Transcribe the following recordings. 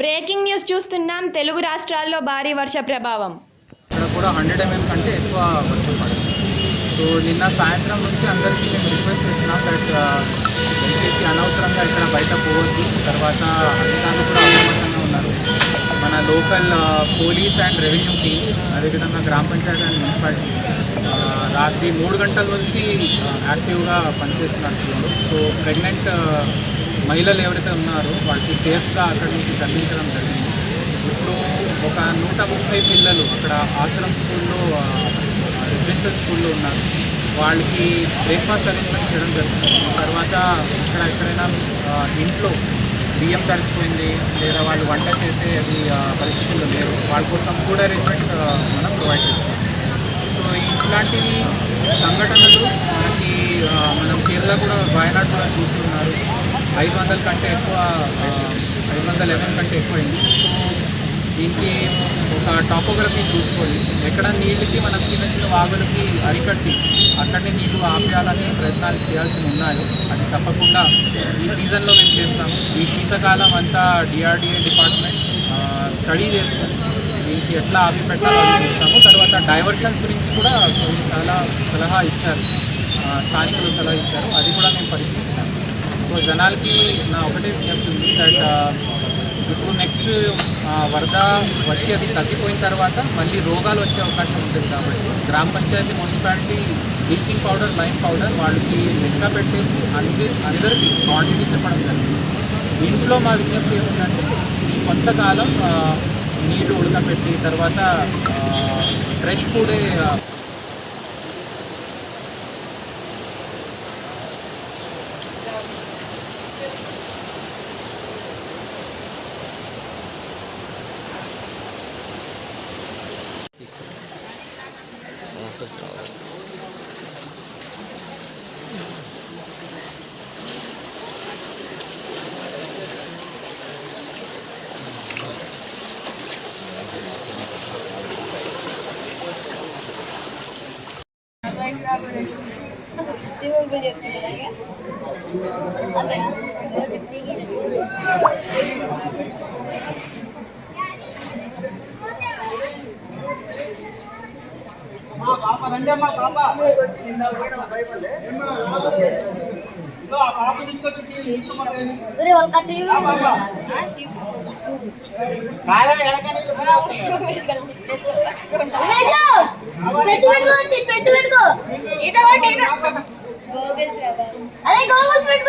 Breaking news చూస్తున్నాం. తెలుగు రాష్ట్రాల్లో భారీ వర్ష ప్రభావం. ఇక్కడ కూడా హండ్రెడ్ ఎంఎం కంటే ఎక్కువ వర్షం పడింది సో నిన్న సాయంత్రం నుంచి అందరికీ మేము రిక్వెస్ట్ చేస్తున్నాం దట్ దయచేసి uh, అనవసరంగా ఇక్కడ బయట పోవద్దు. తర్వాత అధికారులు కూడా అప్రమత్తంగా ఉన్నారు. మన local uh, police and revenue team అదేవిధంగా గ్రామ పంచాయతీ అండ్ మున్సిపాలిటీ uh, రాత్రి మూడు గంటల నుంచి యాక్టివ్గా పనిచేస్తున్నారు. సో ప్రెగ్నెంట్ మహిళలు ఎవరైతే ఉన్నారో వాళ్ళకి సేఫ్గా అక్కడి నుంచి తరలించడం జరిగింది. ఇప్పుడు ఒక నూట ముప్పై పిల్లలు అక్కడ ఆశ్రమ్ స్కూల్లో రెసిడెన్షియల్ స్కూల్లో ఉన్నారు. వాళ్ళకి బ్రేక్ఫాస్ట్ అరేంజ్మెంట్ చేయడం జరుగుతుంది. తర్వాత ఇక్కడ ఎక్కడైనా ఇంట్లో బియ్యం తడిసిపోయింది లేదా వాళ్ళు వంట చేసే అది పరిస్థితుల్లో లేరు. వాళ్ళ కోసం ఫుడ్ అరేంజ్మెంట్ మనం ప్రొవైడ్ చేస్తాం. సో ఇట్లాంటివి సంఘటనలు మనకి మనం కేరళ కూడా వాయనాడ్ కూడా చూస్తున్నారు ఐదు వందల కంటే ఎక్కువ ఐదు వందల ఎంఎం కంటే ఎక్కువైంది సో దీనికి ఒక టాపోగ్రఫీ చూసుకోండి. ఎక్కడ నీళ్ళకి మనం చిన్న చిన్న వాగులకి అరికట్టి అక్కడనే నీళ్ళు ఆపేయాలనే ప్రయత్నాలు చేయాల్సి ఉన్నాయి. అది తప్పకుండా ఈ సీజన్లో మేము చేస్తాము. ఈ శీతకాలం అంతా డిఆర్డిఏ డిపార్ట్మెంట్ స్టడీ చేసుకొని దీనికి ఎట్లా ఆపి పెట్టాలో చూస్తాము. తర్వాత డైవర్షన్స్ గురించి కూడా కొన్ని సలహా సలహా ఇచ్చారు. స్థానికులు సలహా ఇచ్చారు. అది కూడా మేము పరిశీలిస్తాము. సో జనాలకి నా ఒకటే చెప్తుంది దట్ uh, ఇప్పుడు నెక్స్ట్ uh, వరద వచ్చి అది తగ్గిపోయిన తర్వాత మళ్ళీ రోగాలు వచ్చే అవకాశం ఉంటుంది కాబట్టి గ్రామ panchayat municipality bleaching powder lime powder వాళ్ళకి లెక్క పెట్టేసి అందరి అందరికీ క్వాంటిటీ చెప్పడం జరిగింది. దీంట్లో మా విజ్ఞప్తి ఏమిటంటే ఈ కొంతకాలం uh, నీళ్ళు ఉడకబెట్టి తర్వాత ఫ్రెష్ ఫుడే ఆ, దిగులు చేసుకుంటారా ఇక? అంటే మా పాప ఆ పాప తీసుకొచ్చి టీవీ పెట్టు పెట్టుకో పెట్టు పెట్టుకో ఈత కొట్టి గోగల్స్ అరే గోగల్స్ పెట్టు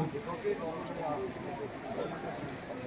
どうぞ。